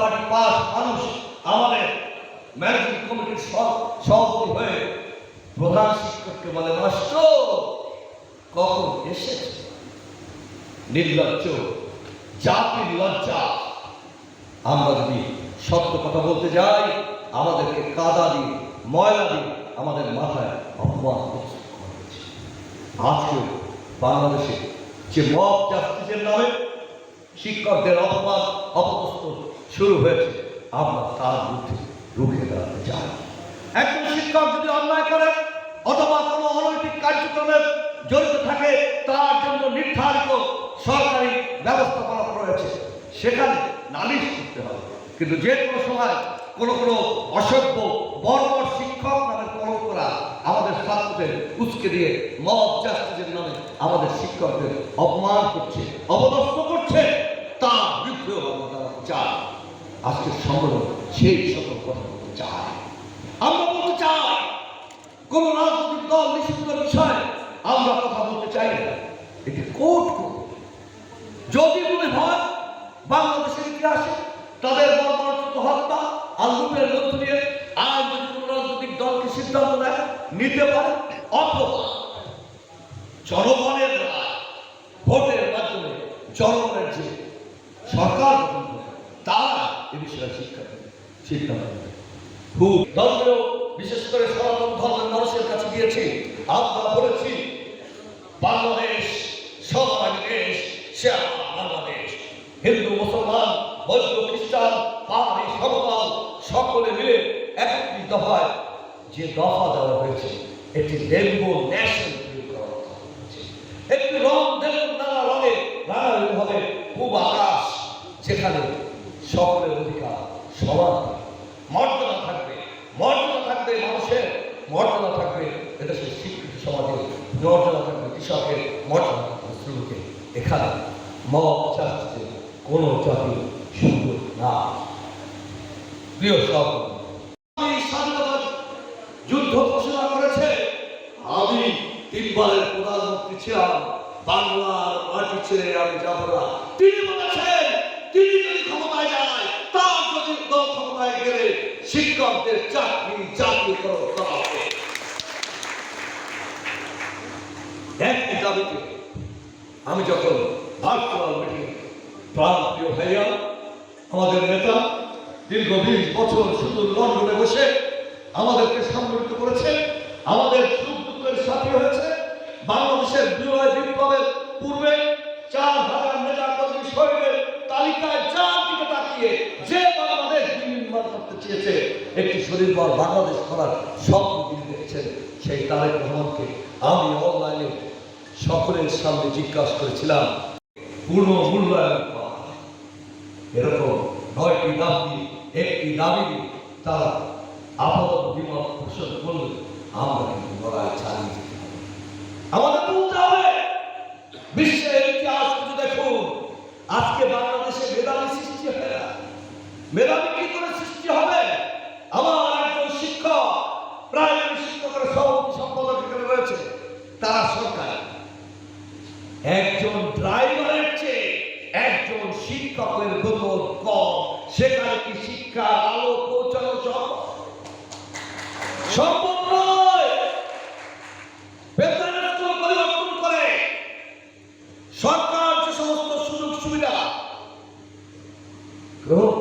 Party pass মানুষ আমাদের managing কমিটির সভাপতি হয়ে প্রধান শিক্ষককে বলে, মাস্টার, কখন এসেছে? নির্লজ্জ জাতির লজ্জা আমরা যদি সত্য কথা বলতে যাই, আমাদেরকে কাদা দিয়ে, ময়লা দিয়ে আমাদের মাথায় অপমান আজকে বাংলাদেশে যে মব জাস্টিসের নামে শিক্ষকদের অপমান অপমান শুরু হয়েছে। আমরা তার বিরুদ্ধে রুখে দাঁড়াতে চাই। একজন শিক্ষক যদি অন্যায় করে অথবা কোনো অনৈতিক কার্যক্রমে জড়িত থাকে, তার জন্য নির্ধারিত সরকারি ব্যবস্থাপনা রয়েছে। সেখানে নালিশ করতে হবে। কিন্তু যে কোনো সময় কোনো কোনো অসভ্য, বর্বর শিক্ষক নামে করা আমাদের ছাত্রদের উস্কে দিয়ে, মব জাস্টিসের নামে আমাদের শিক্ষকদের অপমান করছে, অপদস্থ করছে তার বিরুদ্ধেও আমরা দাঁড়াতে চাই আজকের সম্মেলন, সেই সকল কথা বলতে চাই। আমরা বলতে চাই, কোন রাজনৈতিক দল নিষিদ্ধ বিষয়ে আমরা কথা বলতে চাই না। এটি কোর্ট যদি মনে হয় বাংলাদেশের ইতিহাসে তাদের বর্বরচিত হত্যা আর লুটের মধ্য দিয়ে আর যদি কোনো রাজনৈতিক দলকে সিদ্ধান্ত নেয়, নিতে পারে, অথবা জনগণের ভোটের মাধ্যমে জনগণের যে সরকার তারা এ বিষয়ে শিক্ষা নেবে খুব বিশেষ করে সনাতন ধর্মের মানুষের কাছে গিয়েছি আমরা বলেছি বাংলাদেশ সবার দেশ, সে বাংলাদেশ। হিন্দু, মুসলমান, বৌদ্ধ, খ্রিস্টান, পাহাড়ি সমকাল সকলে মিলে একত্রিত হয়। যে দফা দেওয়া হয়েছে, এটি রেনবো ন্যাশন একটি রং দেখুন নানা রঙে, নানা হবে খুব আকাশ, যেখানে সকলের অধিকার সমান মর্যাদা থাকবে মর্যাদা থাকবে মানুষের, মর্যাদা থাকবে এদেশের শিক্ষিত সমাজে মর্যাদা থাকবে কৃষকের, মর্যাদা থাকবে শ্রমিকের। এখানে মত চাচ্ছে কোন জাতি সুন্দর না। প্রিয় সব যুদ্ধ ঘোষণা করেছে। আমি তিনবারের প্রধানমন্ত্রী ছিলাম। বাংলার মাটি ছেড়ে আমি যাব না। তিনি বলেছেন, তিনি ক্ষমতায় যায় তার যদি ক্ষমতায় গেলে শিক্ষকদের চাকরি করা হবে। দাবিতে আমি যখন ভার্চুয়াল মিটিং ভাইয়া আমাদের নেতা দীর্ঘ বিশ বছর শুধু লন্ডনে বসে আমাদেরকে সম্মিলিত করেছে, আমাদের সুখ দুঃখের সাথী হয়েছে, বাংলাদেশের বিজয় বিপ্লবের পূর্বে একটি স্বনির্ভর বাংলাদেশ করার স্বপ্ন তিনি দেখছেন, সেই তারেক রহমানকে আমি অনলাইনে সকলের সামনে জিজ্ঞাসা করেছিলাম, পূর্ণ মূল্যায়ন এরকম নয়টি দাবি একটি দাবি তারা আপাতত বিমত পোষণ করলে আমরা কিন্তু লড়াই চালিয়ে যেতে হবে। আমাদের বলতে হবে বিশ্বের ইতিহাস খুঁজে দেখুন আজকে বাংলাদেশে মেধাবী সৃষ্টি হয় না মেধাবী কি করে সৃষ্টি হবে আমার একজন শিক্ষক প্রাইমারি শিক্ষকের সভাপতি সম্পাদক এখানে রয়েছে তারা সরকার। একজন ড্রাইভারের চেয়ে একজন শিক্ষকের বেতন কম। সেখানে কি শিক্ষার আলো পৌঁছানো সম্ভব? করে। সরকার যে সমস্ত সুযোগ সুবিধা গ্রহণ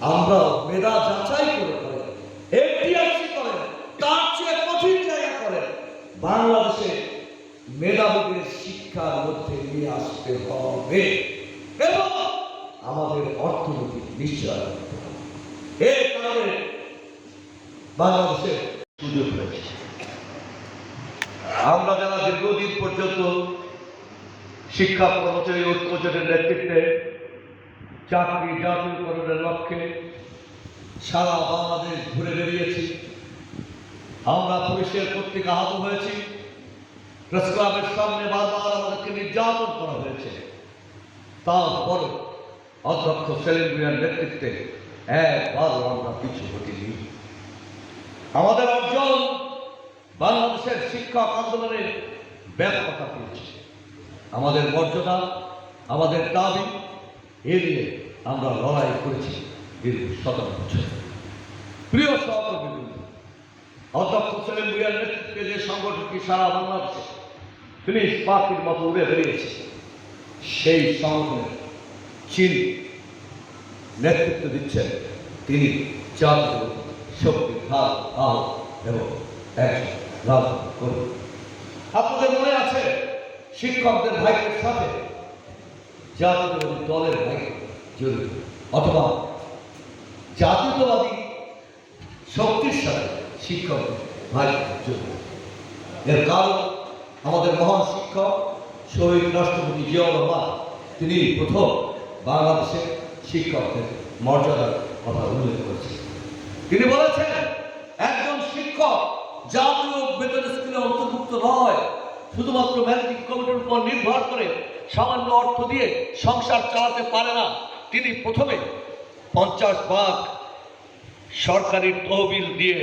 আমরা মেধা যাচাই করে করেন, এফডিআরসি করেন, তার চেয়ে কঠিন জায়গা করেন। বাংলাদেশে মেধাবীদের শিক্ষার মধ্যে নিয়ে আসতে হবে। এবং আমাদের অর্থনৈতিক নিশ্চয় এই কারণে বাংলাদেশের সুযোগ রয়েছে। আমরা যারা দীর্ঘদিন পর্যন্ত শিক্ষা কর্মচারী ঐক্য জোটের নেতৃত্বে চাকরি জাতীয়করণের লক্ষ্যে সারা বাংলাদেশ ঘুরে বেরিয়েছি আমরা পুলিশের কর্তৃক আহত হয়েছি। প্রেস ক্লাবের সামনে বারবার আমাদেরকে নির্যাতন করা হয়েছে। তারপর অধ্যক্ষ সেলিম ভুইয়ার নেতৃত্বে একবার আমরা পিছু হটিনি আমাদের অর্জন বাংলাদেশের শিক্ষক আন্দোলনের ব্যাপকতা পেয়েছে। আমাদের মর্যাদা, আমাদের দাবি, এ নিয়ে আমরা লড়াই করেছি দীর্ঘ সতেরো বছর। প্রিয় সহকর্মী অধ্যক্ষ সেলিম ভুইয়ার নেতৃত্বে যে সংগঠনটি সারা বাংলাদেশে ফিলিস পাখির মতো উড়ে বেরিয়েছে সেই সংগঠনের চীন নেতৃত্ব দিচ্ছেন তিনি জাতীয় শক্তি ভাগ আহ এবং একজন রাজনীতি করুন আপনাদের মনে আছে শিক্ষকদের ভাইয়ের সাথে জাতীয়তাবাদী দলের ভাই জড়িত অথবা জাতীয়তাবাদী শক্তির সাথে শিক্ষকদের ভাই জড়িত এর কারণ আমাদের মহান শিক্ষক, শহীদ রাষ্ট্রপতি রহমান, তিনি প্রথম বাংলাদেশের শিক্ষকদের মর্যাদার কথা উল্লেখ করেছেন। তিনি বলেছেন, একজন শিক্ষক জাতীয় বেতন স্কুলে অন্তর্ভুক্ত নয়, শুধুমাত্র ম্যানেজিং কমিটির উপর নির্ভর করে সামান্য অর্থ দিয়ে সংসার চালাতে পারে না। তিনি প্রথমে পঞ্চাশ ভাগ সরকারি তহবিল দিয়ে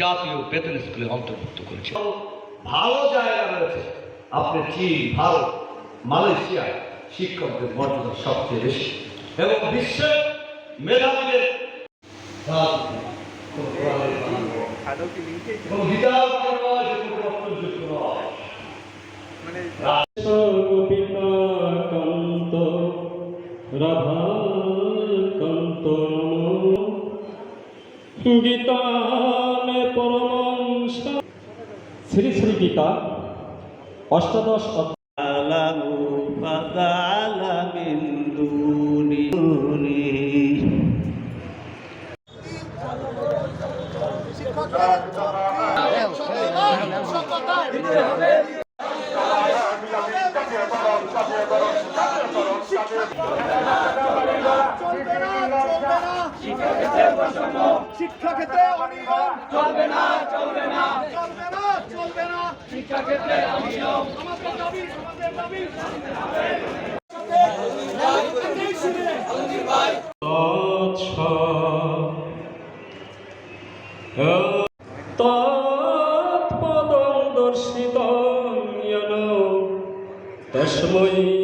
জাতীয় বেতন স্কুলে অন্তর্ভুক্ত করেছে ভালো জায়গা রয়েছে। আপনি চীন ভারত মালয়েশিয়ায় শিক্ষকদের মর্যাদা সবচেয়ে বেশি? এবং বিশ্বের মেধাবীদের কোরআনের বাণী শ্রী শ্রী গীতা অষ্টাদশ আলামু ফাদালা মিন দুনি চলবে না চলবে না শিক্ষাক্ষেত্রে অনিয়ম চলবে না চলবে না। চলবে না চলবে না। শিক্ষাক্ষেত্রে অনিয়ম। আমাদের দাবি আমাদের দাবি। তৎপদং দর্শিতং তস্मै শ্রী গুরবে